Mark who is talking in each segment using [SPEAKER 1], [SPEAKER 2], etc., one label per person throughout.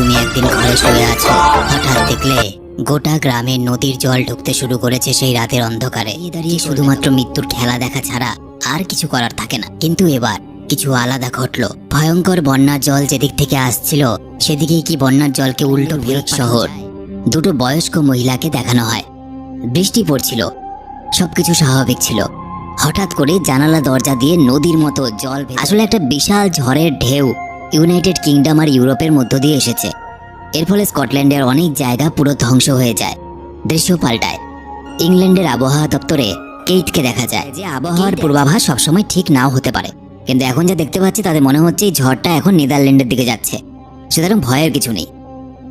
[SPEAKER 1] তুমি একদিন ঘরে শুয়ে আছো। হঠাৎ দেখলে গোটা গ্রামে নদীর জল ঢুকতে শুরু করেছে সেই রাতের অন্ধকারে। দাঁড়িয়ে শুধুমাত্র মৃত্যুর খেলা দেখা ছাড়া আর কিছু করার থাকে না। কিন্তু এবার কিছু আলাদা ঘটলো। ভয়ঙ্কর বন্যার জল যেদিক থেকে আসছিল সেদিকেই কি বন্যার জলকে উল্টো ফেরত শহর। দুটো বয়স্ক মহিলাকে দেখানো হয়। বৃষ্টি পড়ছিল। সবকিছু স্বাভাবিক ছিল। হঠাৎ করে জানালা দরজা দিয়ে নদীর মতো জল আসলে একটা বিশাল ঝড়ের ঢেউ ইউনাইটেড কিংডম আর ইউরোপের মধ্য দিয়ে এসেছে। এর ফলে স্কটল্যান্ডের অনেক জায়গা পুরো ধ্বংস হয়ে যায় দৃশ্য পাল্টায়। ইংল্যান্ডের আবহাওয়া দপ্তরে কেইটকে দেখা যায় যে আবহাওয়ার পূর্বাভাস সবসময় ঠিক নাও হতে পারে। কিন্তু এখন যা দেখতে পাচ্ছি তাতে মনে হচ্ছে এই ঝড়টা এখন নেদারল্যান্ডের দিকে যাচ্ছে। সুতরাং ভয়ের কিছু নেই।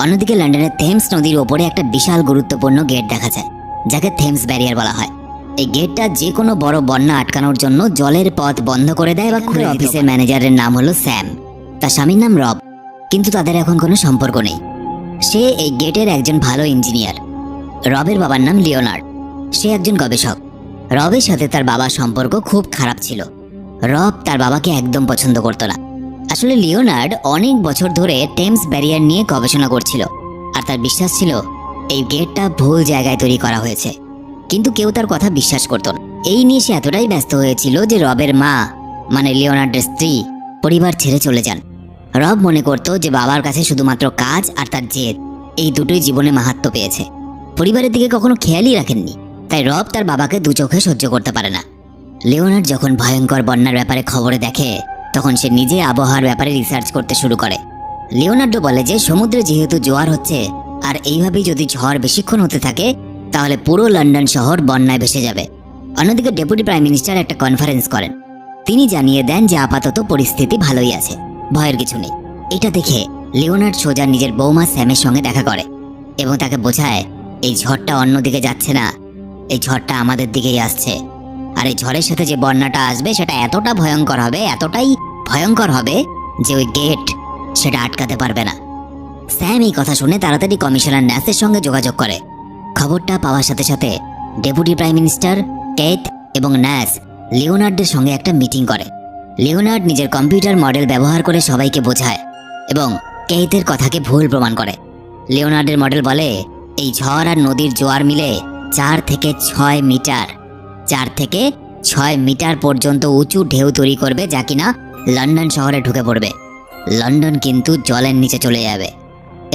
[SPEAKER 1] অন্যদিকে লন্ডনের থেমস নদীর ওপরে একটা বিশাল গুরুত্বপূর্ণ গেট দেখা যায় যাকে থেমস ব্যারিয়ার বলা হয়। এই গেটটা যে কোনো বড় বন্যা আটকানোর জন্য জলের পথ বন্ধ করে দেয় বা খুলে অফিসের ম্যানেজারের নাম হলো স্যাম। তার স্বামীর নাম রব, কিন্তু তাদের এখন কোনো সম্পর্ক নেই। সে এই গেটের একজন ভালো ইঞ্জিনিয়ার। রবের বাবার নাম লিওনার্ড। সে একজন গবেষক। রবের সাথে তার বাবার সম্পর্ক খুব খারাপ ছিল। রব তার বাবাকে একদম পছন্দ করতো না। আসলে লিওনার্ড অনেক বছর ধরে টেমস ব্যারিয়ার নিয়ে গবেষণা করছিল, আর তার বিশ্বাস ছিল এই গেটটা ভুল জায়গায় তৈরি করা হয়েছে। কিন্তু কেউ তার কথা বিশ্বাস করতো না। এই নিয়ে সে এতটাই ব্যস্ত হয়েছিল যে রবের মা মানে লিওনার্ডের স্ত্রী, পরিবার ছেড়ে চলে যান। রব মনে করতো যে বাবার কাছে শুধুমাত্র কাজ আর তার জেদ। এই দুটোই জীবনে মাহাত্ম পেয়েছে। পরিবারের দিকে কখনো খেয়ালই রাখেননি। তাই রব তার বাবাকে দু চোখে সহ্য করতে পারে না। লিওনার্ড যখন ভয়ঙ্কর বন্যার ব্যাপারে খবরে দেখে, তখন সে নিজে আবহাওয়ার ব্যাপারে রিসার্চ করতে শুরু করে। লিওনার্ডো বলে যে, সমুদ্রে যেহেতু জোয়ার হচ্ছে, আর এইভাবেই যদি ঝড় বেশিক্ষণ হতে থাকে, তাহলে পুরো লন্ডন শহর বন্যায় ভেসে যাবে। অন্যদিকে ডেপুটি প্রাইম মিনিস্টার একটা কনফারেন্স করেন। তিনি জানিয়ে দেন যে আপাতত পরিস্থিতি ভালোই আছে। ভয়ের কিছু নেই। এটা দেখে লিওনার্ড সোজা নিজের বৌমা স্যামের সঙ্গে দেখা করে এবং তাকে বোঝায়, এই ঝড়টা অন্যদিকে যাচ্ছে না। এই ঝড়টা আমাদের দিকেই আসছে। আর এই ঝড়ের সাথে যে বন্যাটা আসবে, সেটা এতটা ভয়ঙ্কর হবে, এতটাই ভয়ঙ্কর হবে যে ওই গেট সেটা আটকাতে পারবে না। স্যাম এই কথা শুনে তাড়াতাড়ি কমিশনার ন্যাসের সঙ্গে যোগাযোগ করে। খবরটা পাওয়ার সাথে সাথে ডেপুটি প্রাইম মিনিস্টার কেট এবং ন্যাস লিওনার্ডের সঙ্গে একটা মিটিং করে। লিওনার্ড নিজের কম্পিউটার মডেল ব্যবহার করে সবাইকে বোঝায় এবং কেইতের কথাকে ভুল প্রমাণ করে। লিওনার্ডের মডেল বলে এই ঝড় আর নদীর জোয়ার মিলে চার থেকে ছয় মিটার। চার থেকে ছয় মিটার পর্যন্ত উঁচু ঢেউ তৈরি করবে যা কিনা লন্ডন শহরে ঢুকে পড়বে। লন্ডন কিন্তু জলের নিচে চলে যাবে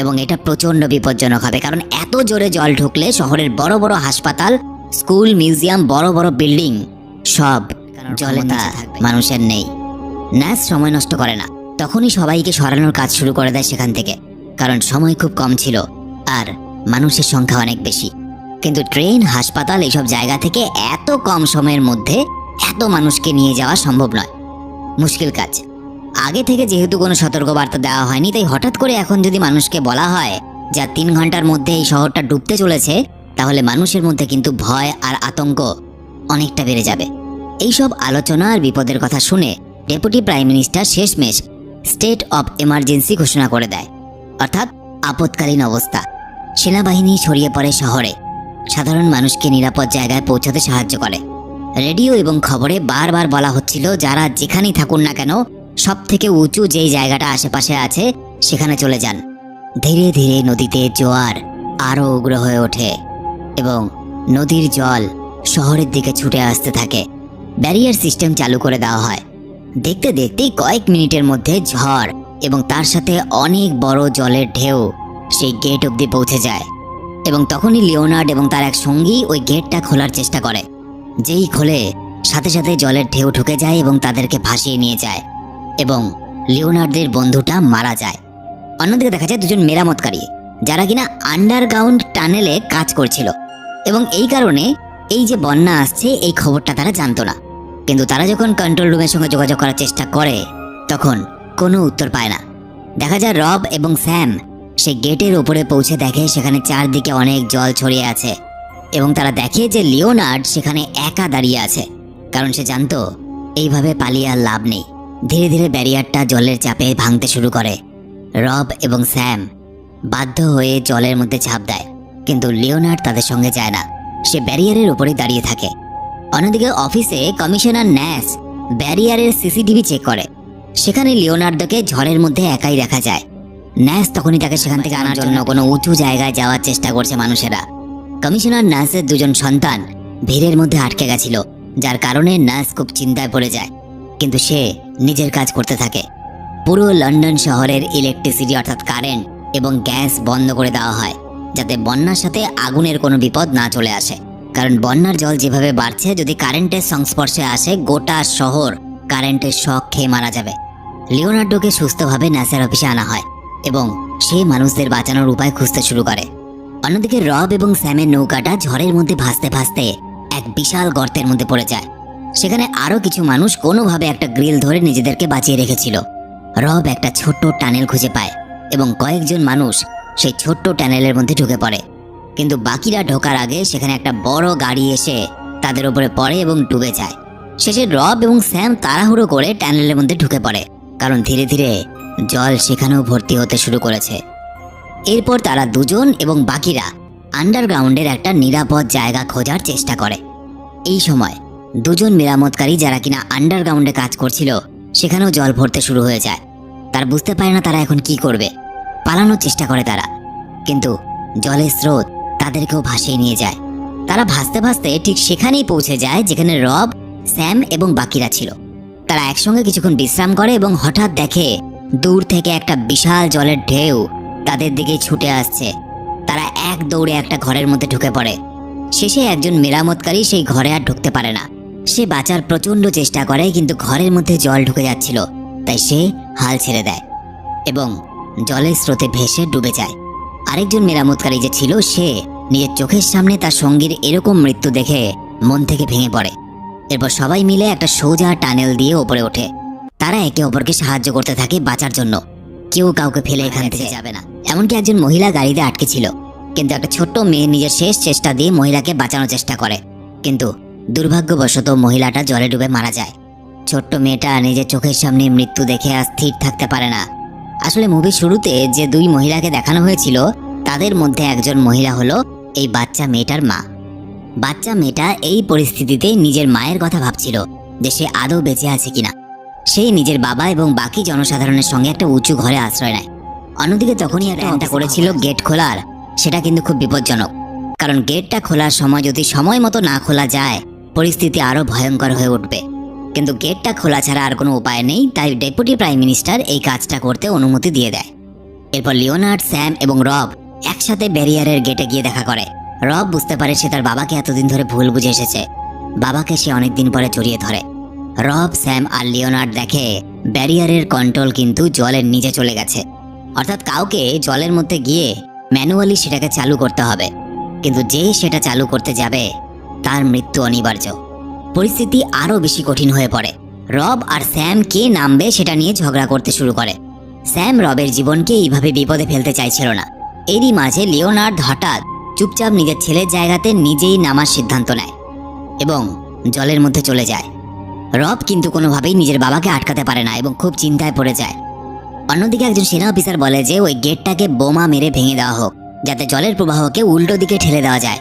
[SPEAKER 1] এবং এটা প্রচণ্ড বিপজ্জনক হবে কারণ এত জোরে জল ঢুকলে শহরের বড় বড় হাসপাতাল স্কুল মিউজিয়াম বড় বড় বিল্ডিং সব জলে তা মানুষের নেই। ন্যাস সময় নষ্ট করে না। তখনই সবাইকে সরানোর কাজ শুরু করে দেয় সেখান থেকে। কারণ সময় খুব কম ছিল, আর মানুষের সংখ্যা অনেক বেশি। কিন্তু ট্রেন, হাসপাতাল এইসব জায়গা থেকে এত কম সময়ের মধ্যে এত মানুষকে নিয়ে যাওয়া সম্ভব নয়। মুশকিল কাজ। আগে থেকে যেহেতু কোনো সতর্কবার্তা দেওয়া হয়নি, তাই হঠাৎ করে এখন যদি মানুষকে বলা হয় যা তিন ঘণ্টার মধ্যে এই শহরটা ডুবতে চলেছে, তাহলে মানুষের মধ্যে কিন্তু ভয় আর আতঙ্ক অনেকটা বেড়ে যাবে। এইসব আলোচনা আর বিপদের কথা শুনে ডেপুটি প্রাইম মিনিস্টার শেষমেশ স্টেট অফ এমার্জেন্সি ঘোষণা করে দেয়, অর্থাৎ আপৎকালীন অবস্থা। সেনাবাহিনী ছড়িয়ে পড়ে শহরে। সাধারণ মানুষকে নিরাপদ জায়গায় পৌঁছাতে সাহায্য করে। রেডিও এবং খবরে বারবার বলা হচ্ছিল, যারা যেখানেই থাকুন না কেন সব থেকে উঁচু যেই জায়গাটা আশেপাশে আছে, সেখানে চলে যান। ধীরে ধীরে নদীতে জোয়ার আরও উগ্র হয়ে ওঠে এবং নদীর জল শহরের দিকে ছুটে আসতে থাকে। ব্যারিয়ার সিস্টেম চালু করে দেওয়া হয়। দেখতে দেখতেই কয়েক মিনিটের মধ্যে ঝড় এবং তার সাথে অনেক বড় জলের ঢেউ সেই গেট অবধি পৌঁছে যায়। এবং তখনই লিওনার্ড এবং তার এক সঙ্গী ওই গেটটা খোলার চেষ্টা করে, যেই খোলে সাথে সাথে জলের ঢেউ ঢুকে যায় এবং তাদেরকে ভাসিয়ে নিয়ে যায় এবং লিওনার্ডের বন্ধুটা মারা যায়। অন্যদিকে দেখা যায় দুজন মেরামতকারী, যারা কিনা আন্ডারগ্রাউন্ড টানেলে কাজ করছিল। এবং এই কারণে এই যে বন্যা আসছে, এই খবরটা তারা জানতো না। কিন্তু তারা যখন কন্ট্রোল রুমের সঙ্গে যোগাযোগ করার চেষ্টা করে, তখন কোনো উত্তর পায় না। দেখা যায় রব এবং স্যাম সে গেটের ওপরে পৌঁছে দেখে সেখানে চারদিকে অনেক জল ছড়িয়ে আছে এবং তারা দেখে যে লিওনার্ড সেখানে একা দাঁড়িয়ে আছে, কারণ সে জানতো এইভাবে পালিয়ে আর লাভ নেই। ধীরে ধীরে ব্যারিয়ারটা জলের চাপে ভাঙতে শুরু করে। রব এবং স্যাম বাধ্য হয়ে জলের মধ্যে ঝাঁপ দেয়, কিন্তু লিওনার্ড তাদের সঙ্গে যায় না। সে ব্যারিয়ারের উপরেই দাঁড়িয়ে থাকে। অন্যদিকে অফিসে কমিশনার ন্যাস ব্যারিয়ারের সিসিটিভি চেক করে। সেখানে লিওনার্দোকে ঝড়ের মধ্যে একাই দেখা যায়। ন্যাস তখনই তাকে সেখান থেকে আনার জন্য কোনো উঁচু জায়গায় যাওয়ার চেষ্টা করছে মানুষেরা। কমিশনার ন্যাসের দুজন সন্তান ভিড়ের মধ্যে আটকে গেছিল, যার কারণে ন্যাস খুব চিন্তায় পড়ে যায়। কিন্তু সে নিজের কাজ করতে থাকে। পুরো লন্ডন শহরের ইলেকট্রিসিটি অর্থাৎ কারেন্ট এবং গ্যাস বন্ধ করে দেওয়া হয়, যাতে বন্যার সাথে আগুনের কোনো বিপদ না চলে আসে। কারণ বন্যার জল যেভাবে বাড়ছে, যদি কারেন্টের সংস্পর্শে আসে, গোটা শহর কারেন্টের শখ খেয়ে মারা যাবে। লিওনার্ডোকে সুস্থভাবে ন্যাসের অফিসে আনা হয় এবং সে মানুষদের বাঁচানোর উপায় খুঁজতে শুরু করে। অন্যদিকে রব এবং স্যামের নৌকাটা ঝড়ের মধ্যে ভাসতে ভাসতে এক বিশাল গর্তের মধ্যে পড়ে যায়। সেখানে আরও কিছু মানুষ কোনোভাবে একটা গ্রিল ধরে নিজেদেরকে বাঁচিয়ে রেখেছিল। রব একটা ছোট্ট টানেল খুঁজে পায় এবং কয়েকজন মানুষ সেই ছোট্ট টানেলের মধ্যে ঢুকে পড়ে। কিন্তু বাকিরা ঢোকার আগে সেখানে একটা বড় গাড়ি এসে তাদের উপরে পড়ে এবং ডুবে যায়। শেষে রব এবং স্যাম তাড়াহুড়ো করে টানেলের মধ্যে ঢুকে পড়ে, কারণ ধীরে ধীরে জল সেখানেও ভর্তি হতে শুরু করেছে। এরপর তারা দুজন এবং বাকিরা আন্ডারগ্রাউন্ডের একটা নিরাপদ জায়গা খোঁজার চেষ্টা করে। এই সময় দুজন মেরামতকারী যারা কিনা আন্ডারগ্রাউন্ডে কাজ করছিল, সেখানেও জল ভরতে শুরু হয়ে যায়। তারা বুঝতে পারে না তারা এখন কি করবে। পালানোর চেষ্টা করে তারা। কিন্তু জলের স্রোত তাদেরকেও ভাসিয়ে নিয়ে যায়। তারা ভাসতে ভাসতে ঠিক সেখানেই পৌঁছে যায় যেখানে রব, স্যাম এবং বাকিরা ছিল। তারা একসঙ্গে কিছুক্ষণ বিশ্রাম করে এবং হঠাৎ দেখে দূর থেকে একটা বিশাল জলের ঢেউ তাদের দিকে ছুটে আসছে। তারা এক দৌড়ে একটা ঘরের মধ্যে ঢুকে পড়ে। শেষে একজন মেরামতকারী সেই ঘরে আর ঢুকতে পারে না। সে বাঁচার প্রচণ্ড চেষ্টা করে কিন্তু ঘরের মধ্যে জল ঢুকে যাচ্ছিল, তাই সে হাল ছেড়ে দেয় এবং জলের স্রোতে ভেসে ডুবে যায়। আরেকজন মেরামতকারী যে ছিল সে নিজের চোখের সামনে তার সঙ্গীর এরকম মৃত্যু দেখে মন থেকে ভেঙে পড়ে। এরপর সবাই মিলে একটা সোজা টানেল দিয়ে ওপরে ওঠে। তারা একে অপরকে সাহায্য করতে থাকে বাঁচার জন্য। কেউ কাউকে ফেলে এখান থেকে যাবে না। এমনকি একজন মহিলা গাড়িতে আটকে ছিল। কিন্তু একটা ছোট্ট মেয়ে নিজের শেষ চেষ্টা দিয়ে মহিলাকে বাঁচানোর চেষ্টা করে। কিন্তু দুর্ভাগ্যবশত মহিলাটা জলে ডুবে মারা যায়। ছোট্ট মেয়েটা নিজের চোখের সামনে মৃত্যু দেখে আর স্থির থাকতে পারে না। আসলে মুভির শুরুতে যে দুই মহিলাকে দেখানো হয়েছিল, তাদের মধ্যে একজন মহিলা হলো এই বাচ্চা মেয়েটার মা। বাচ্চা মেয়েটা এই পরিস্থিতিতে নিজের মায়ের কথা ভাবছিল যে সে আদৌ বেঁচে আছে কিনা। সে নিজের বাবা এবং বাকি জনসাধারণের সঙ্গে একটা উঁচু ঘরে আশ্রয় নেয়। অন্যদিকে তখনই একটা করেছিল গেট খোলার। সেটা কিন্তু খুব বিপজ্জনক। কারণ গেটটা খোলার সময় যদি সময় মতো না খোলা যায়, পরিস্থিতি আরও ভয়ঙ্কর হয়ে উঠবে। কিন্তু গেটটা খোলা ছাড়া আর কোনো উপায় নেই, তাই ডেপুটি প্রাইম মিনিস্টার এই কাজটা করতে অনুমতি দিয়ে দেয়। এরপর লিওনার্ড, স্যাম এবং রব একসাথে ব্যারিয়ারের গেটে গিয়ে দেখা করে। রব বুঝতে পারে সে তার বাবাকে এতদিন ধরে ভুল বুঝে এসেছে। বাবাকে সে অনেকদিন পরে জড়িয়ে ধরে। রব, স্যাম আর লিওনার্ড দেখে ব্যারিয়ারের কন্ট্রোল কিন্তু জলের নিচে চলে গেছে। অর্থাৎ কাউকে জলের মধ্যে গিয়ে ম্যানুয়ালি সেটাকে চালু করতে হবে। কিন্তু যে সেটা চালু করতে যাবে, তার মৃত্যু অনিবার্য। পরিস্থিতি আরও বেশি কঠিন হয়ে পড়ে। রব আর স্যাম কে নামবে সেটা নিয়ে ঝগড়া করতে শুরু করে। স্যাম রবের জীবনকে এইভাবে বিপদে ফেলতে চাইছিল না। এরই মাঝে লিওনার্ড হঠাৎ চুপচাপ নিজের ছেলের জায়গাতে নিজেই নামার সিদ্ধান্ত নেয় এবং জলের মধ্যে চলে যায়। রব কিন্তু কোনোভাবেই নিজের বাবাকে আটকাতে পারে না এবং খুব চিন্তায় পড়ে যায়। অন্যদিকে একজন সেনা অফিসার বলে যে ওই গেটটাকে বোমা মেরে ভেঙে দেওয়া হোক, যাতে জলের প্রবাহকে উল্টো দিকে ঠেলে দেওয়া যায়।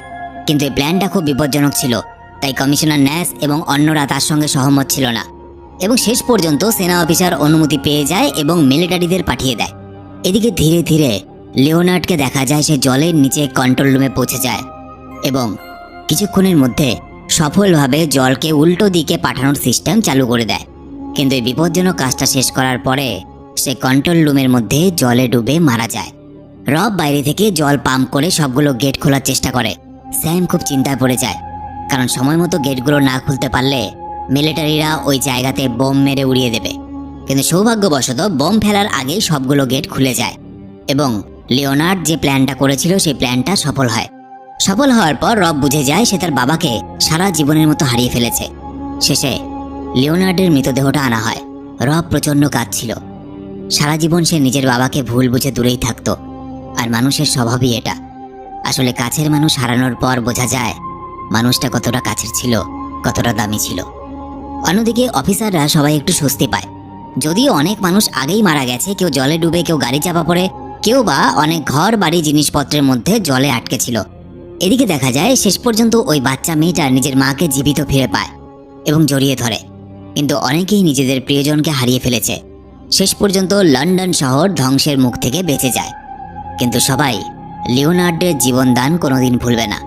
[SPEAKER 1] কিন্তু এই প্ল্যানটা খুব বিপজ্জনক ছিল, তাই কমিশনার ন্যাস এবং অন্যরা তার সঙ্গে সহমত ছিল না। এবং শেষ পর্যন্ত সেনা অফিসার অনুমতি পেয়ে যায় এবং মিলিটারিদের পাঠিয়ে দেয়। এদিকে ধীরে ধীরে লিওনার্ডকে দেখা যায় সে জলের নিচে কন্ট্রোল রুমে পৌঁছে যায় এবং কিছুক্ষণের মধ্যে সফলভাবে জলকে উল্টো দিকে পাঠানোর সিস্টেম চালু করে দেয়। কিন্তু এই বিপজ্জনক কাজটা শেষ করার পরে সে কন্ট্রোল রুমের মধ্যে জলে ডুবে মারা যায়। রব বাইরে থেকে জল পাম্প করে সবগুলো গেট খোলার চেষ্টা করে। স্যাম খুব চিন্তায় পড়ে যায়, কারণ সময় মতো গেটগুলো না খুলতে পারলে মিলিটারিরা ওই জায়গাতে বোম মেরে উড়িয়ে দেবে। কিন্তু সৌভাগ্যবশত বোম ফেলার আগেই সবগুলো গেট খুলে যায় এবং লিওনার্ড যে প্ল্যানটা করেছিল, সেই প্ল্যানটা সফল হয়। সফল হওয়ার পর রব বুঝে যায় সে তার বাবাকে সারা জীবনের মতো হারিয়ে ফেলেছে। শেষে লিওনার্ডের মৃতদেহটা আনা হয়। রব প্রচণ্ড কাঁদছিল। সারা জীবন সে নিজের বাবাকে ভুল বুঝে দূরেই থাকত। আর মানুষের স্বভাবই এটা। আসলে কাছের মানুষ হারানোর পর বোঝা যায়, মানুষটা কতটা কাছের ছিল, কতটা দামি ছিল। অন্যদিকে অফিসাররা সবাই একটু স্বস্তি পায়। যদিও অনেক মানুষ আগেই মারা গেছে, কেউ জলে ডুবে, কেউ গাড়ি চাপা পড়ে কেউ বা অনেক ঘর বাড়ি জিনিসপত্রের মধ্যে জলে আটকে ছিল। এদিকে দেখা যায়, শেষ পর্যন্ত ওই বাচ্চা মেয়েটা নিজের মাকে জীবিত ফিরে পায় এবং জড়িয়ে ধরে। কিন্তু অনেকেই নিজেদের প্রিয়জনকে হারিয়ে ফেলেছে। শেষ পর্যন্ত লন্ডন শহর ধ্বংসের মুখ থেকে বেঁচে যায়। কিন্তু সবাই লিওনার্ডের জীবনদান কোনোদিন ভুলবে না।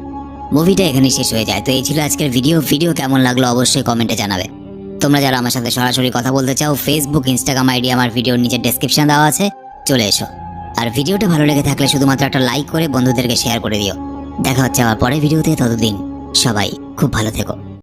[SPEAKER 1] মুভিটা এখানে শেষ হয়ে যায়। তো এই ছিল আজকের ভিডিও। ভিডিও কেমন লাগল অবশ্যই কমেন্টে জানাবে। তোমরা যারা আমার সাথে সরাসরি কথা বলতে চাও ফেসবুক ইনস্টাগ্রাম আইডি আমার ভিডিওর নিচে ডেসক্রিপশন দেওয়া আছে, চলে এসো। আর ভিডিওটা ভালো লেগে থাকলে শুধুমাত্র একটা লাইক করে বন্ধুদেরকে শেয়ার করে দিও। দেখা হচ্ছে আবার পরের ভিডিওতে, ততদিন সবাই খুব ভালো থেকো।